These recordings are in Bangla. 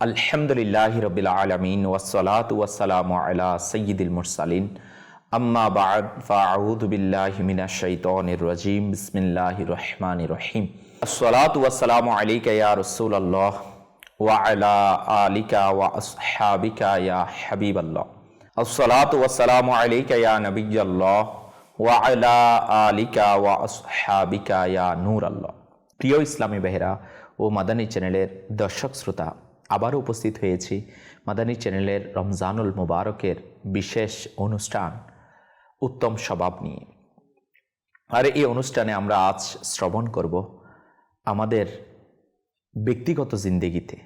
আলহামদুলিল্লাহ রবিল আলমিন ওসলাত ওয়াসালাম আলা সঈদুল মুরসালিন আম্মা বাদ ফাউদ বিল্লাহ মিনা শৈতনির রাজিম বিসমিল্লাহ রহমান রহিম আসসালাত ওয়াসালাম আলিকা ইয়া রসুল আল্লাহ ওয়া আলা আলিকা ওয়া আসহাবিকা ইয়া হাবিব আল্লাহ আসসালাত ওয়াসালাম আলিকা ইয়া নবী আল্লাহ ওয়া আলা আলিকা ওয়া আসহাবিকা ইয়া নূর আল্লাহ প্রিয় ইসলামী বেহরা ও মাদানী চ্যানেলের দর্শক শ্রোতা আবারও উপস্থিত হয়েছি মাদানী চ্যানেলের রমজানুল মুবারকের বিশেষ অনুষ্ঠান উত্তম স্বভাব নিয়ে। আর এই অনুষ্ঠানে আমরা আজ শ্রবণ করব আমাদের ব্যক্তিগত জিন্দেগিতে।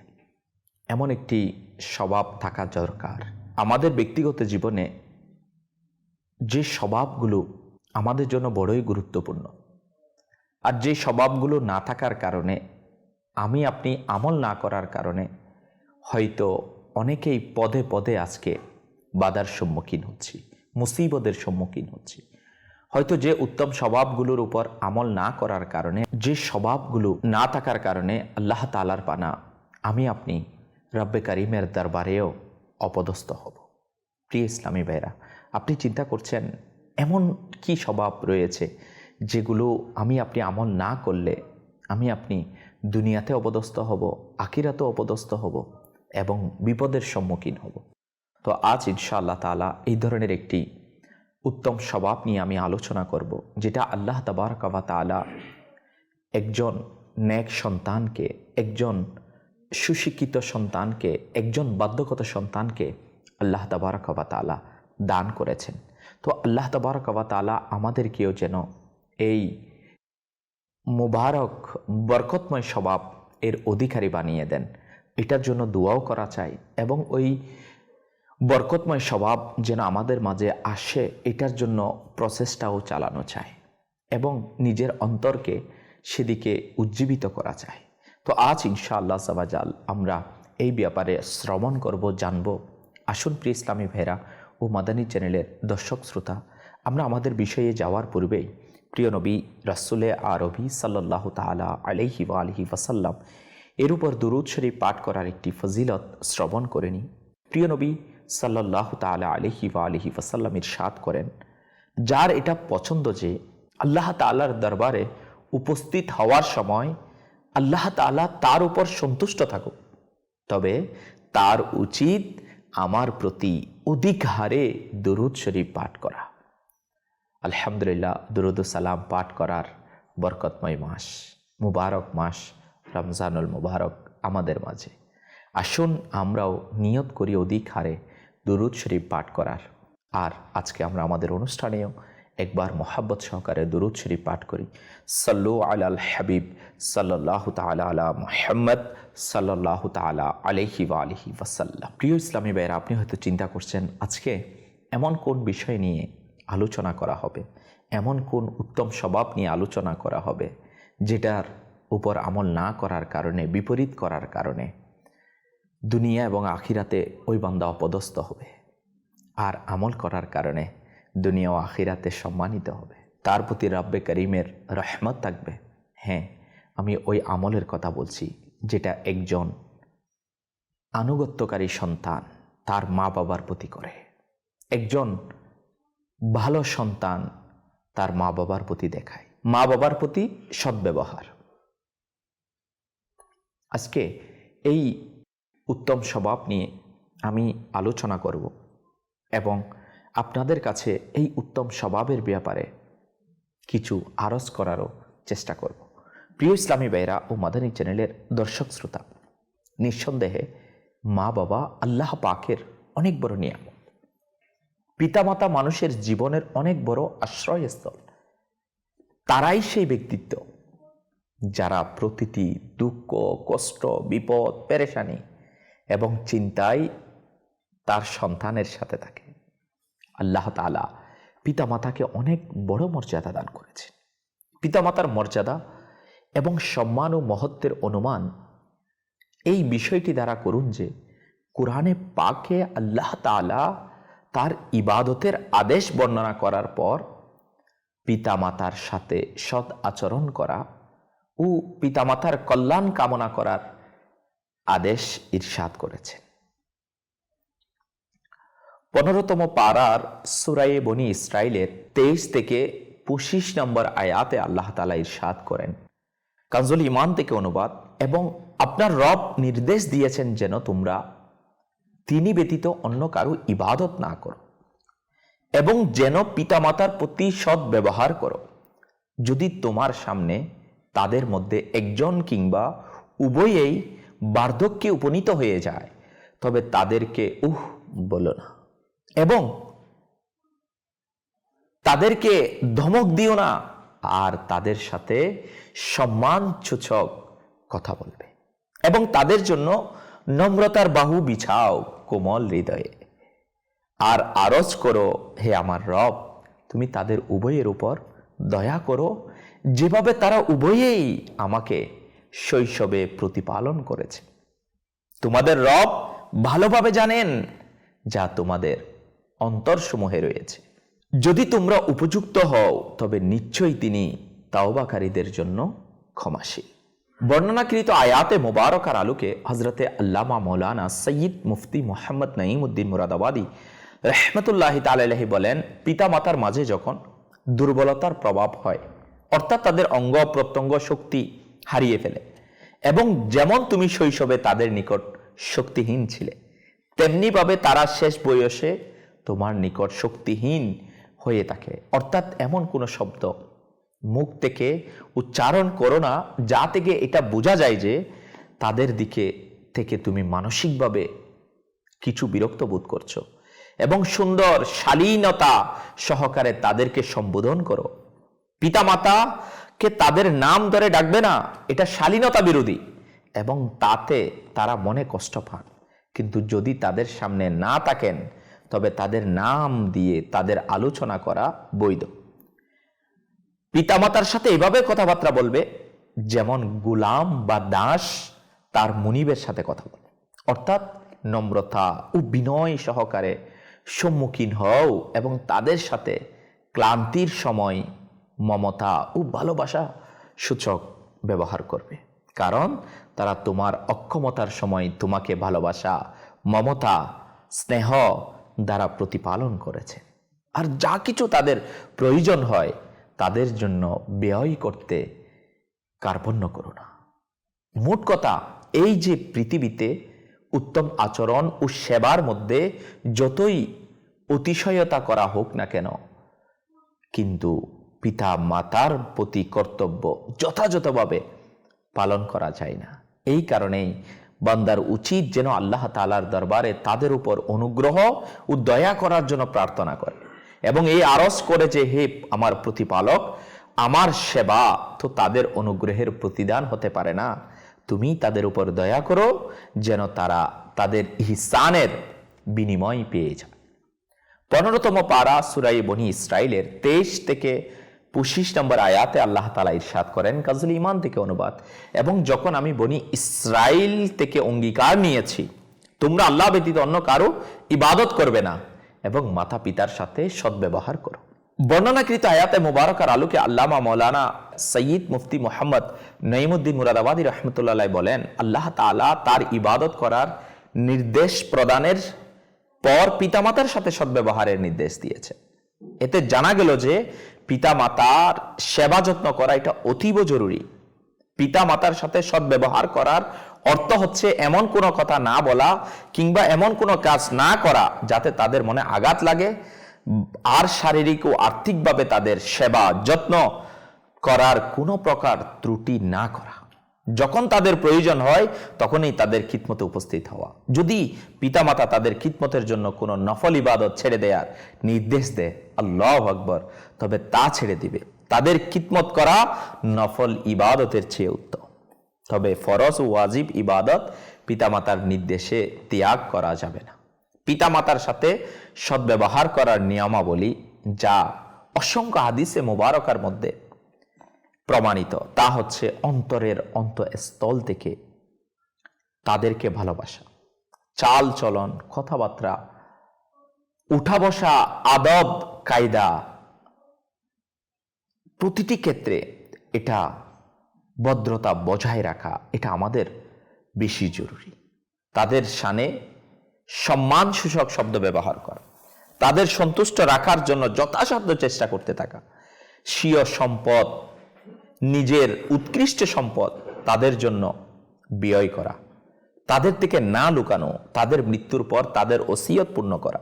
এমন একটি স্বভাব থাকা দরকার। আমাদের ব্যক্তিগত জীবনে যে স্বভাবগুলো আমাদের জন্য বড়ই গুরুত্বপূর্ণ। আর যে স্বভাবগুলো না থাকার কারণে, আমি আপনি আমল না করার কারণে হয়তো অনেকেই পদে পদে আজকে বাধার সম্মুখীন হচ্ছি, মুসিবতের সম্মুখীন হচ্ছি। হয়তো যে উত্তম স্বভাবগুলোর উপর আমল না করার কারণে, যে স্বভাবগুলো না থাকার কারণে আল্লাহ তালার পানা আমি আপনি রব্বে করিমের দরবারেও অপদস্থ হব। প্রিয় ইসলামী ভাইরা আপনি চিন্তা করছেন এমন কি স্বভাব রয়েছে যেগুলো আমি আপনি আমল না করলে আমি আপনি দুনিয়াতে অপদস্থ হব আকিরাতেও অপদস্থ হব? এবং বিপদের সম্মুখীন হব। তো আজ ইনশাআল্লাহ তালা এই ধরনের একটি উত্তম স্বভাব নিয়ে আমি আলোচনা করব, যেটা আল্লাহ তাবারকাবা তালা একজন ন্যাক সন্তানকে, একজন সুশিক্ষিত সন্তানকে, একজন বাধ্যগত সন্তানকে আল্লাহ তাবারকাবা তালা দান করেছেন। তো আল্লাহ তাবারকাবা তালা আমাদেরকেও যেন এই মুবারক, বরকতময় স্বভাব এর অধিকারী বানিয়ে দেন। এটার জন্য দোয়াও করা চাই এবং ওই বরকতময় স্বভাব যেন আমাদের মাঝে আসে, এটার জন্য প্রসেসটাও চালানো চায় এবং নিজের অন্তরকে সেদিকে উজ্জীবিত করা চায় তো আজ ইনশাআল্লাহ সাবাজাল আমরা এই ব্যাপারে শ্রবণ করব, জানব। আসুন প্রিয় ইসলামী ভেরা ও মাদানী চ্যানেলের দর্শক শ্রোতা, আমরা আমাদের বিষয়ে যাওয়ার পূর্বেই প্রিয় নবী রাসুলে আরবি সাল্লাহ তালা আলহি ওয়া আলহি ওয়াসাল্লাম এর উপর দুরুদ শরীফ পাঠ করার একটি ফজিলত শ্রবণ করে নিই প্রিয় নবী সাল্লাহ তালা আলহি ওয়া আলহি ওয়াসাল্লাম ইরশাদ করেন, যার এটা পছন্দ যে আল্লাহ তালার দরবারে উপস্থিত হওয়ার সময় আল্লাহ তালা তার উপর সন্তুষ্ট থাকুক। তবে তার উচিত আমার প্রতি অধিক হারে দুরুদ শরীফ পাঠ করা। আলহামদুলিল্লাহ দুরুদুসালাম পাঠ করার বরকতময় মাস, মুবারক মাস। রমজানুল মুবারক আমাদের মাঝে। আসুন আমরাও নিয়ত করি অধিক হারে দুরুদ শরীফ পাঠ করার। আর আজকে আমরা আমাদের অনুষ্ঠানেও একবার মোহাব্বত সহকারে দুরুদ শরীফ পাঠ করি। সাল্লু আলাল হাবিব সাল্লাহ তালা আলা মোহাম্মদ সাল্লাহ তালা আলহি ওয়া আলহি ওয়াসাল্লাম। প্রিয় ইসলামী ভাইয়েরা, আপনি হয়তো চিন্তা করছেন, আজকে এমন কোন বিষয় নিয়ে আলোচনা করা হবে? এমন কোন উত্তম স্বভাব নিয়ে আলোচনা করা হবে? যেটার উপর আমল না করার কারণে, বিপরীত করার কারণে দুনিয়া এবং আখিরাতে ওই বান্দা অপদস্থ হবে। আর আমল করার কারণে দুনিয়া ও আখিরাতে সম্মানিত হবে। তার প্রতি রাব্বে করিমের রহমত থাকবে। হ্যাঁ আমি ওই আমলের কথা বলছি, যেটা একজন আনুগত্যকারী সন্তান তার মা বাবার প্রতি করে। একজন ভালো সন্তান তার মা বাবার প্রতি দেখায়। মা বাবার প্রতি সদ্ব্যবহার। আজকে এই উত্তম স্বভাব নিয়ে আমি আলোচনা করব এবং আপনাদের কাছে এই উত্তম স্বভাবের ব্যাপারে কিছু আরজ করারও চেষ্টা করব। প্রিয় ইসলামী বেয়রা ও মাদানী চ্যানেলের দর্শক শ্রোতা, নিঃসন্দেহে মা বাবা আল্লাহ পাকের অনেক বড় নিয়ামত। পিতামাতা মানুষের জীবনের অনেক বড় আশ্রয়স্থল। তারাই সেই ব্যক্তিত্ব যারা প্রতিটি দুঃখ, কষ্ট, বিপদ, পেরেশানি এবং চিন্তায় তার সন্তানের সাথে থাকে। আল্লাহ তালা পিতামাতাকে অনেক বড় মর্যাদা দান করেছে পিতামাতার মর্যাদা এবং সম্মান ও মহত্বের অনুমান এই বিষয়টি দ্বারা করুন যে কোরআনে পাকে আল্লাহ তালা তার ইবাদতের আদেশ বর্ণনা করার পর পিতামাতার সাথে সৎ আচরণ করা ও পিতামাতার কল্যাণ কামনা করার আদেশ ইরশাদ করেছেন। পনেরোতম পাড়ার সুরায়ে বনি ইসরায়েলের তেইশ থেকে পঁচিশ নম্বর আয়াতে আল্লাহ তালা ইরশাদ করেন কাজল ইমান থেকে অনুবাদ, এবং আপনার রব নির্দেশ দিয়েছেন যেন তোমরা তিনি ব্যতীত অন্য কারও ইবাদত না করো, এবং যেন পিতামাতার প্রতি সৎ ব্যবহার করো। যদি তোমার সামনে তাদের মধ্যে একজন কিংবা উভয়েই বার্ধক্যে উপনীত হয়ে যায়। তবে তাদেরকে উহ বলো না। এবং তাদেরকে ধমক দিও না। আর তাদের সাথে সম্মান সূচক কথা বলবে। এবং তাদের জন্য নম্রতার বাহু বিছাও কোমল হৃদয়ে। আর আরজ করো, হে আমার রব, তুমি তাদের উভয়ের উপর দয়া করো যেভাবে তারা উভয়েই আমাকে শৈশবে প্রতিপালন করেছে। তোমাদের রব ভালোভাবে জানেন যা তোমাদের অন্তরসমূহে রয়েছে। যদি তোমরা উপযুক্ত হও, তবে নিশ্চয়ই তিনি তাওবাকারীদের জন্য ক্ষমাশীল। বর্ণনাকৃত আয়াতে মোবারকার আলোকে হজরতে আল্লামা মৌলানা সৈয়দ মুফতি মোহাম্মদ নঈম উদ্দিন মুরাদাবাদী রহমতুল্লাহ তালাহি বলেন পিতা মাতার মাঝে যখন দুর্বলতার প্রভাব হয় অর্থাৎ তাদের অঙ্গ প্রত্যঙ্গ শক্তি হারিয়ে ফেলে। এবং যেমন তুমি শৈশবে তাদের নিকট শক্তিহীন ছিলে, তেমনিভাবে তারা শেষ বয়সে তোমার নিকট শক্তিহীন হয়ে থাকে। অর্থাৎ এমন কোনো শব্দ মুখ থেকে উচ্চারণ করো না, যা থেকে এটা বোঝা যায় যে তাদের দিকে থেকে তুমি মানসিকভাবে কিছু বিরক্ত বোধ করছ। এবং সুন্দর শালীনতা সহকারে তাদেরকে সম্বোধন করো। পিতামাতাকে তাদের নাম ধরে ডাকবে না, এটা শালীনতা বিরোধী। এবং তাতে তারা মনে কষ্ট পান। কিন্তু যদি তাদের সামনে না থাকেন, তবে তাদের নাম দিয়ে তাদের আলোচনা করা বৈধ। পিতামাতার সাথে এভাবে কথাবার্তা বলবে, যেমন গুলাম বা দাস তার মুনিবের সাথে কথা বলে। অর্থাৎ নম্রতা ও বিনয় সহকারে সম্মুখীন হও এবং তাদের সাথে ক্লান্তির সময় মমতা ও ভালোবাসা সূচক ব্যবহার করবে। কারণ তারা তোমার অক্ষমতার সময় তোমাকে ভালোবাসা, মমতা, স্নেহ দ্বারা প্রতিপালন করেছে। আর যা কিছু তাদের প্রয়োজন হয়, তাদের জন্য ব্যয় করতে কার্পণ্য করো না। মোট কথা, এই যে পৃথিবীতে উত্তম আচরণ ও সেবার মধ্যে যতই অতিশয়তা করা হোক না কেন, কিন্তু পিতা মাতার প্রতি কর্তব্য যথাযথভাবে পালন করা যায় না। এই কারণেই বান্দার উচিত যেন আল্লাহ তালার দরবারে তাদের উপর অনুগ্রহ ও দয়া করার জন্য প্রার্থনা করে এবং এই আরস করে যে, হে আমার প্রতিপালক, আমার সেবা তো তাদের অনুগ্রহের প্রতিদান হতে পারে না। তুমি তাদের উপর দয়া করো যেন তারা তাদের ইহসানের বিনিময় পেয়ে যায়। পনেরোতম পারা সুরাই বনি ইসরায়েলের তেইশ থেকে পঁচিশ নম্বর আয়াতে আল্লাহ তালা ইরশাদ করেন, কাজল ইমান থেকে অনুবাদ, এবং যখন আমি বনি ইসরায়েল থেকে অঙ্গীকার নিয়েছি, তোমরা আল্লাহ ব্যতীত অন্য কারও ইবাদত করবে না, এবং মাতা পিতার সাথে সদ্ব্যবহার করো। বর্ণনাকৃত আয়াতে মুবারকার আলোকে আল্লামা মৌলানা সঈদ মুফতি মোহাম্মদ নঈমুদ্দিন মুরাদাবাদী রহমতুল্লাহ বলেন, আল্লাহ তালা তার ইবাদত করার নির্দেশ প্রদানের পর পিতামাতার সাথে সদ্ব্যবহারের নির্দেশ দিয়েছে। এতে জানা গেল যে পিতামাতার সেবা যত্ন করা এটা অতীব জরুরি। পিতা মাতার সাথে সদ্ব্যবহার করার অর্থ হচ্ছে এমন কোনো কথা না বলা কিংবা এমন কোনো কাজ না করা যাতে তাদের মনে আঘাত লাগে আর শারীরিক ও আর্থিকভাবে তাদের সেবা যত্ন করার কোনো প্রকার ত্রুটি না করা। যখন তাদের প্রয়োজন হয়, তখনই তাদের খিদমতে উপস্থিত হওয়া। যদি পিতামাতা তাদের খিদমতের জন্য কোনো নফল ইবাদত ছেড়ে দেওয়ার নির্দেশ দেয়, আল্লাহ আকবর, তবে তা ছেড়ে দিবে। তাদের খিদমত করা নফল ইবাদতের চেয়ে উত্তম। তবে ফরজ ও ওয়াজিব ইবাদত পিতামাতার নির্দেশে ত্যাগ করা যাবে না। পিতামাতার সাথে সদ্ব্যবহার করার নিয়মাবলী যা অসংখ্য হাদিসে মোবারকার মধ্যে প্রমাণিত। তা হচ্ছে অন্তরের অন্তঃস্থল থেকে তাদেরকে ভালোবাসা। চাল চলন, কথাবার্তা, উঠা বসা, আদব, কায়দা, প্রতিটি ক্ষেত্রে এটা ভদ্রতা বজায় রাখা, এটা আমাদের বেশি জরুরি। তাদের সানে সম্মান সূচক শব্দ ব্যবহার করা, তাদের সন্তুষ্ট রাখার জন্য যথাসাধ্য চেষ্টা করতে থাকা, স্বীয় সম্পদ নিজের উৎকৃষ্ট সম্পদ তাদের জন্য ব্যয় করা, তাদের থেকে না লুকানো, তাদের মৃত্যুর পর তাদের ওসিয়ত পূর্ণ করা,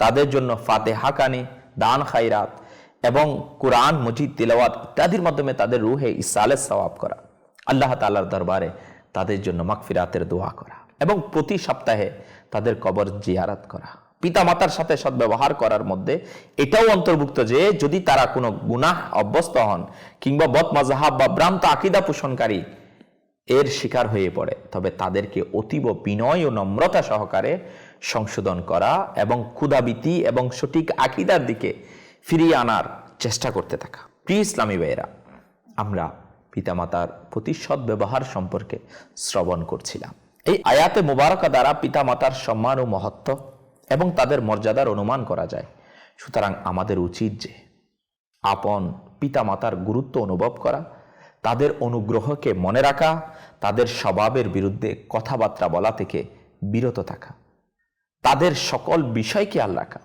তাদের জন্য ফাতে হাকানি দান খাইরাত এবং কোরআন, মজিদ, তিলাওয়াত ইত্যাদির মাধ্যমে তাদের রুহে ইসালে সওয়াব করা, আল্লাহ তাআলার দরবারে তাদের জন্য মাকফিরাতের দোয়া করা এবং প্রতি সপ্তাহে তাদের কবর জিয়ারাত করা। পিতা মাতার সাথে সদ্ব্যবহার করার মধ্যে এটাও অন্তর্ভুক্ত যে যদি তারা কোনো গুনাহ অভ্যস্ত হন কিংবা বদ মাজাহাব বা ভ্রান্ত আকিদা পোষণকারী, এর শিকার হয়ে পড়ে। তবে তাদেরকে অতীব বিনয় ও নম্রতা সহকারে সংশোধন করা এবং ক্ষুধাবীতি এবং সঠিক আকিদার দিকে ফিরিয়ে আনার চেষ্টা করতে থাকা। প্রিয় ইসলামী ভাইয়েরা, আমরা পিতামাতার প্রতি সদ্ব্যবহার সম্পর্কে শ্রবণ করছিলাম। এই আয়াতে মুবারকা দ্বারা পিতামাতার সম্মান ও মহত্ব এবং তাদের মর্যাদার অনুমান করা যায়। সুতরাং আমাদের উচিত যে আপন পিতামাতার গুরুত্ব অনুভব করা, তাদের অনুগ্রহকে মনে রাখা, তাদের স্বভাবের বিরুদ্ধে কথাবার্তা বলা থেকে বিরত থাকা, তাদের সকল বিষয় খেয়াল রাখা,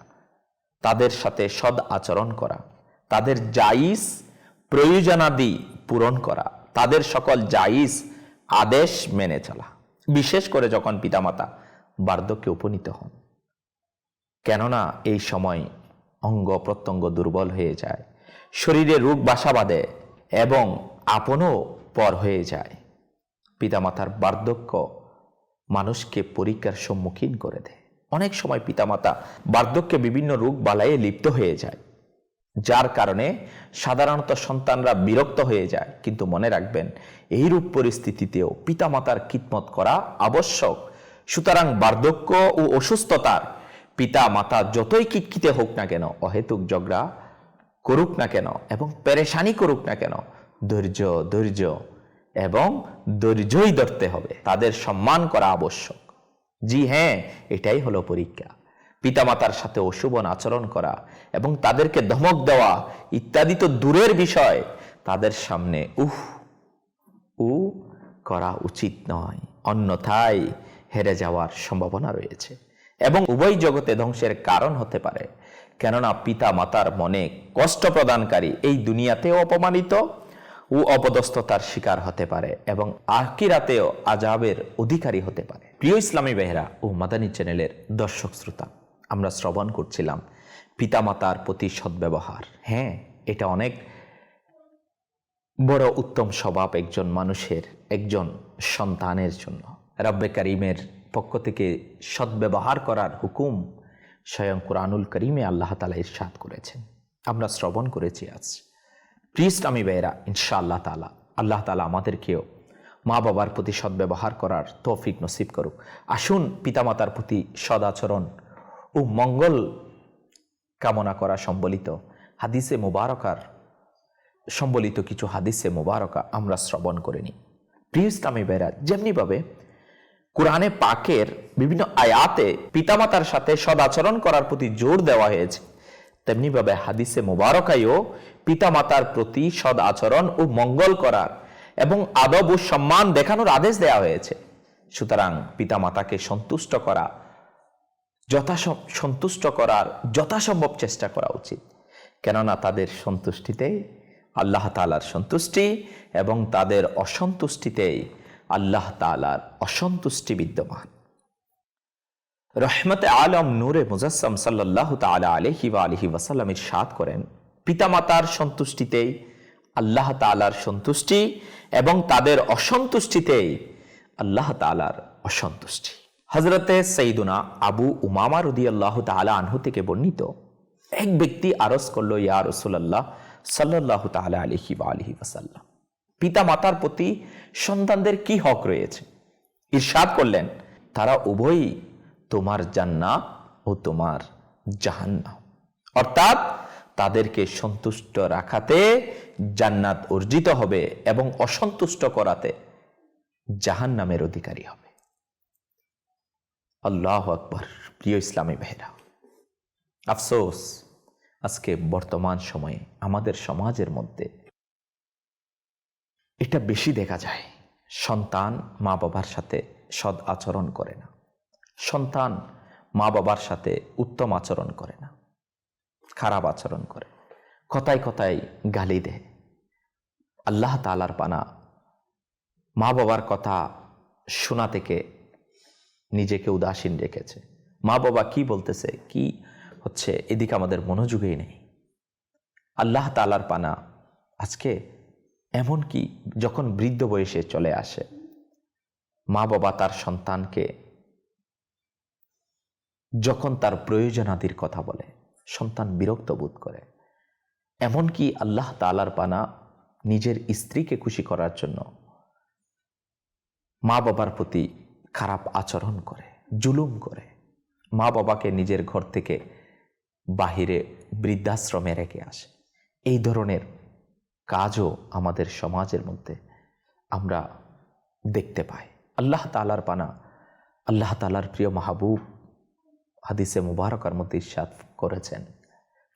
তাদের সাথে সদ আচরণ করা, তাদের জাইজ প্রয়োজনাদি পূরণ করা, তাদের সকল জাইজ আদেশ মেনে চলা। বিশেষ করে যখন পিতামাতা বার্ধক্যে উপনীত হন। কেননা এই সময় অঙ্গ প্রত্যঙ্গ দুর্বল হয়ে যায়। শরীরে রোগ বাসা বাঁধে এবং আপনও পর হয়ে যায়। পিতামাতার বার্ধক্য মানুষকে পরীক্ষার সম্মুখীন করে দেয়। অনেক সময় পিতামাতা বার্ধক্যে বিভিন্ন রোগ বালাইয়ে লিপ্ত হয়ে যায়, যার কারণে সাধারণত সন্তানরা বিরক্ত হয়ে যায়। কিন্তু মনে রাখবেন, এইরূপ পরিস্থিতিতেও পিতামাতার কিতমত করা আবশ্যক। সুতরাং বার্ধক্য ও অসুস্থতার পিতা, মাতা যতই কিটকিতে হোক না কেন, অহেতুক ঝগড়া করুক না কেন এবং পেরেশানি করুক না কেন, ধৈর্য ধৈর্য এবং ধৈর্যই ধরতে হবে। তাদের সম্মান করা আবশ্যক। জি হ্যাঁ এটাই হলো পরীক্ষা। পিতামাতার সাথে অশুভন আচরণ করা এবং তাদেরকে ধমক দেওয়া ইত্যাদি তো দূরের বিষয়। তাদের সামনে উহ, উ করা উচিত নয়। অন্যথায় হেরে যাওয়ার সম্ভাবনা রয়েছে। এবং উভয় জগতে ধ্বংসের কারণ হতে পারে। কেননা পিতা মাতার মনে কষ্ট প্রদানকারী এই দুনিয়াতেও অপমানিত ও অপদস্থতার শিকার হতে পারে এবং আকিরাতেও আজাবের অধিকারী হতে পারে। প্রিয় ইসলামী বেহরা ও মাদানী চ্যানেলের দর্শক শ্রোতা, আমরা শ্রবণ করছিলাম পিতামাতার প্রতি সদ্ব্যবহার। হ্যাঁ এটা অনেক বড় উত্তম স্বভাব একজন মানুষের, একজন সন্তানের জন্য। রব্বে করিমের পক্ষ থেকে সদ্ব্যবহার করার হুকুম স্বয়ং কোরআনুল করিমে আল্লাহ তালা ইরশাদ করেছেন। আমরা শ্রবণ করেছি আজ। প্রিয় ইসলামী ভাইয়েরা ইনশা আল্লাহ তালা আল্লাহ তালা আমাদেরকেও মা বাবার প্রতি সদ্ব্যবহার করার তৌফিক নসিব করুক। আসুন পিতামাতার প্রতি সদাচরণ ও মঙ্গল কামনা করা সম্বলিত হাদিসে মুবারকার সম্বলিত কিছু হাদিসে মুবারকা আমরা শ্রবণ করে নিই। প্রিয় ইসলামী ভাইরা যেমনিভাবে কোরআনে পাকের বিভিন্ন আয়াতে পিতামাতার সাথে সদাচরণ করার প্রতি জোর দেওয়া হয়েছে। তেমনিভাবে হাদিসে মোবারকাইও পিতামাতার প্রতি সদ আচরণ ও মঙ্গল করার এবং আদব ও সম্মান দেখানোর আদেশ দেওয়া হয়েছে। সুতরাং পিতামাতাকে সন্তুষ্ট করা সন্তুষ্ট করার যথাসম্ভব চেষ্টা করা উচিত। কেননা তাদের সন্তুষ্টিতে আল্লাহ তালার সন্তুষ্টি এবং তাদের অসন্তুষ্টিতেই আল্লাহ তালার অসন্তুষ্টি বিদ্যমান। রহমতে আলম নূরে মুজাসম সাল্লাহ তালা আলহি বা আলহি ওয়াসাল্লাম সাদ করেন, পিতামাতার সন্তুষ্টিতেই, আল্লাহ তালার সন্তুষ্টি এবং তাদের অসন্তুষ্টিতেই আল্লাহ তালার অসন্তুষ্টি। হজরতে সঈদুনা আবু উমামা রুদি আল্লাহ তালা আনহু থেকে বর্ণিত, এক ব্যক্তি আরস করল, ইয়া রসুল্লাহ সাল্লাহ তালা আলহি বা আলহি ওয়াসাল্লাম। পিতা মাতার প্রতি সন্তানদের কি হক রয়েছে? ইরশাদ করলেন, তারা উভয়ই তোমার জান্নাত ও তোমার জাহান্না অর্থাৎ তাদেরকে সন্তুষ্ট রাখাতে জান্নাত অর্জিত হবে এবং অসন্তুষ্ট করাতে জাহান নামের অধিকারী হবে। আল্লাহ আকবর, প্রিয় ইসলামী বেহরা আফসোস, আজকে বর্তমান সময়ে আমাদের সমাজের মধ্যে এটা বেশি দেখা যায়। সন্তান মা বাবার সাথে সৎ আচরণ করে না। সন্তান মা বাবার সাথে উত্তম আচরণ করে না। খারাপ আচরণ করে। কথায় কথায় গালি দেয়। আল্লাহ তালার পানা মা বাবার কথা শোনা থেকে নিজেকে উদাসীন রেখেছে। মা বাবা কি বলতেছে, কি হচ্ছে, এদিকে আমাদের মনোযোগেই নেই। আল্লাহ তালার পানা আজকে এমন কি যখন বৃদ্ধ বয়সে চলে আসে মা বাবা তার সন্তানকে যখন তার প্রয়োজনাদির কথা বলে, সন্তান বিরক্ত বোধ করে। এমনকি আল্লাহ তালার পানা নিজের স্ত্রীকে খুশি করার জন্য মা বাবার প্রতি খারাপ আচরণ করে, জুলুম করে। মা বাবাকে নিজের ঘর থেকে বাহিরে বৃদ্ধাশ্রমে রেখে আসে। এই ধরনের কাজও আমাদের সমাজের মধ্যে আমরা দেখতে পাই। আল্লাহ তালার পানা, আল্লাহ তালার প্রিয় মাহবুব হাদিসে মুবারকার মধ্যে ইস্বাদ করেছেন,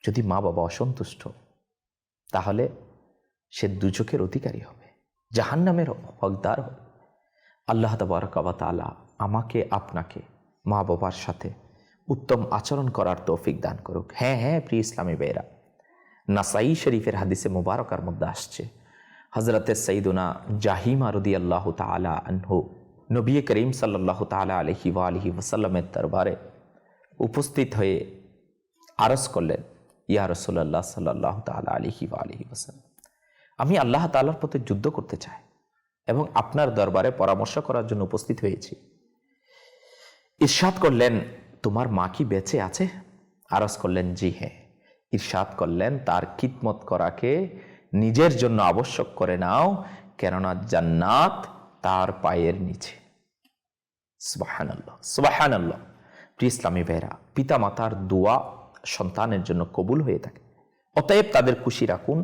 যদি মা বাবা অসন্তুষ্ট, তাহলে সে দুচোখের অধিকারী হবে, জাহান্নামের হকদার হবে। আল্লাহ তবরকাবা তালা আমাকে, আপনাকে মা বাবার সাথে উত্তম আচরণ করার তৌফিক দান করুক। হ্যাঁ হ্যাঁ প্রিয় ইসলামী বেরা নাসাই শরীফের হাদিসে মুবারকার মধ্যে আসছে। হজরতে সঈদুনা জাহিমা রদি আল্লাহ তালা আনহু নবী করিম সাল্লাহ তালা আলহি ওয়া আলহি ওসাল্লামের দরবারে উপস্থিত হয়ে আরস করলেন, ইয়া রসুল্লাহ সাল্লাহ তালা আলহি ওয়া আলহি ওসাল্লাম আমি আল্লাহ তালার পথে যুদ্ধ করতে চাই এবং আপনার দরবারে পরামর্শ করার জন্য উপস্থিত হয়েছি। ইরশাদ করলেন, তোমার মা কি বেঁচে আছে? আরস করলেন, জি হ্যাঁ। ইরশাদ করলেন, তার কিতমত করাকে নিজের জন্য আবশ্যক করে নাও, কেননা জান্নাত তার পায়ের নিচে। সুবাহান আল্লাহ সুবাহান আল্লাহ প্রিয় ইসলামী ভাইরা পিতা মাতার দোয়া সন্তানের জন্য কবুল হয়ে থাকে। অতএব তাদের খুশি রাখুন,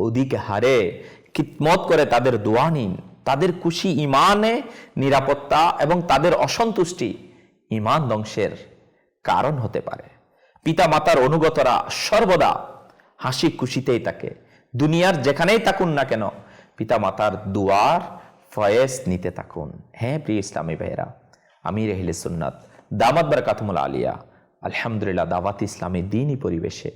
অধিক হারে কিতমত করে তাদের দোয়া নিন। তাদের খুশি ইমানে নিরাপত্তা এবং তাদের অসন্তুষ্টি ইমান ধ্বংসের কারণ হতে পারে। পিতা মাতার অনুগতরা সর্বদা হাসি খুশিতেই থাকে। দুনিয়ার যেখানেই থাকুন না কেন পিতা মাতার দুয়ার ফয়েস নিতে থাকুন। হ্যাঁ প্রিয় ইসলামী ভাইয়েরা আমি রেহলে সুন্নাত, দামাত বারকাতমুল আলিয়া, আলহামদুলিল্লাহ দাওয়াত ইসলামী দিনই পরিবেশে।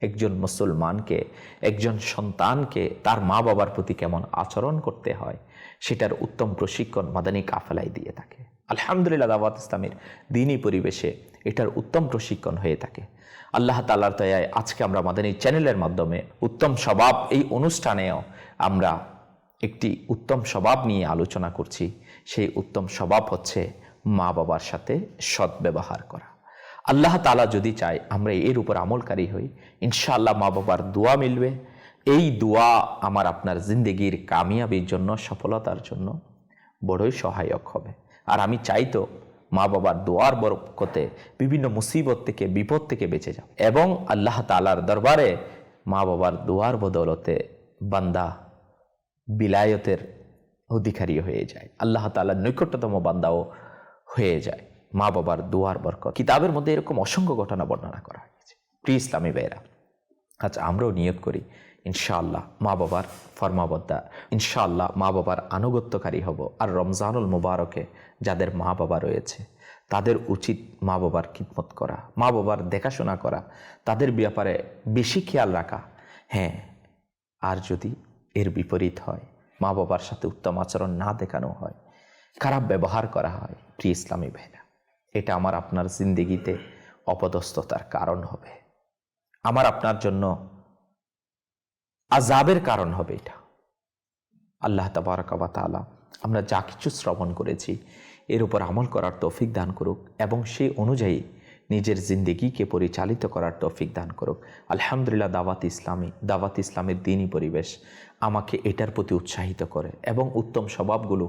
একজন মুসলমানকে, একজন সন্তানকে তার মা বাবার প্রতি কেমন আচরণ করতে হয়, সেটার উত্তম প্রশিক্ষণ মাদানী কাফেলাই দিয়ে থাকে। আলহামদুলিল্লাহ দাওয়াত ইসলামের দিনই পরিবেশে এটার উত্তম প্রশিক্ষণ হয়ে থাকে। আল্লাহ তাল্লার দয়ায় আজকে আমরা মাদানী চ্যানেলের মাধ্যমে উত্তম স্বভাব এই অনুষ্ঠানেও আমরা একটি উত্তম স্বভাব নিয়ে আলোচনা করছি। সেই উত্তম স্বভাব হচ্ছে মা বাবার সাথে সদ্ব্যবহার করা। আল্লাহ তালা যদি চায় আমরা এর উপর আমলকারী হই, ইনশাআল্লাহ মা বাবার দোয়া মিলবে। এই দোয়া আমার আপনার জিন্দগির কামিয়াবির জন্য, সফলতার জন্য বড়ই সহায়ক হবে। আর আমি চাইতো মা বাবার দোয়ার বরকতে বিভিন্ন মুসিবত থেকে, বিপদ থেকে বেঁচে যাও। এবং আল্লাহ তালার দরবারে মা বাবার দোয়ার বদলতে বান্দা বিলায়তের অধিকারী হয়ে যায়। আল্লাহ তালার নৈকট্যতম বান্দাও হয়ে যায় মা বাবার দোয়ার বরকত। কিতাবের মধ্যে এরকম অসংখ্য ঘটনা বর্ণনা করা হয়েছে। প্রি ইসলামী বেয়েরা আচ্ছা আমরাও নিয়োগ করি, ইনশাআল্লাহ মা বাবার ফরমাবদ্দা ইনশাআল্লাহ মা বাবার আনুগত্যকারী হব। আর রমজানুল মুবারকে যাদের মা বাবা রয়েছে, তাদের উচিত মা বাবার খিদমত করা মা বাবার দেখাশোনা করা, তাদের ব্যাপারে বেশি খেয়াল রাখা। হ্যাঁ আর যদি এর বিপরীত হয় মা বাবার সাথে উত্তম আচরণ না দেখানো হয়, খারাপ ব্যবহার করা হয়, প্রিয় ইসলামী ভাইরা, এটা আমার আপনার জিন্দিগিতে অপদস্থতার কারণ হবে। আমার আপনার জন্য আজাবের কারণ হবে এটা। আল্লাহ তাবারকাবা তালা আমরা যা কিছু শ্রবণ করেছি এর উপর আমল করার তৌফিক দান করুক এবং সেই অনুযায়ী নিজের জিন্দিগিকে পরিচালিত করার তৌফিক দান করুক। আলহামদুলিল্লাহ দাওয়াত ইসলামী, দাওয়াত ইসলামের দিনই পরিবেশ আমাকে এটার প্রতি উৎসাহিত করে এবং উত্তম স্বভাবগুলো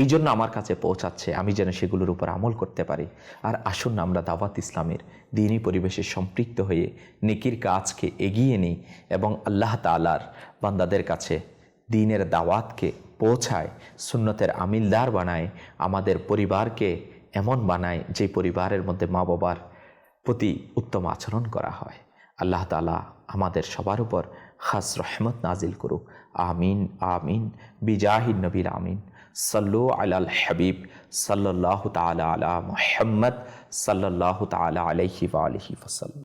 এই জন্য আমার কাছে পৌঁছাচ্ছে, আমি যেন সেগুলোর উপর আমল করতে পারি। আর আসুন আমরা দাওয়াত ইসলামের দিনই পরিবেশে সম্পৃক্ত হয়ে নেকির কাজকে এগিয়ে নিই এবং আল্লাহ তালার বান্দাদের কাছে দিনের দাওয়াতকে পৌঁছায়, সুন্নতের আমিলদার বানায়, আমাদের পরিবারকে এমন বানায় যে পরিবারের মধ্যে মা বাবার প্রতি উত্তম আচরণ করা হয়। আল্লাহ তালা আমাদের সবার উপর খাস রহমত নাজিল করুক। আমিন আমিন, বিজাহিন নবীর আমিন। সাল্লু আলাল হাবিব সাল্লাহ তালা আলা মোহাম্মদ সাল্লাহ তালা আলহি আলহি ফসল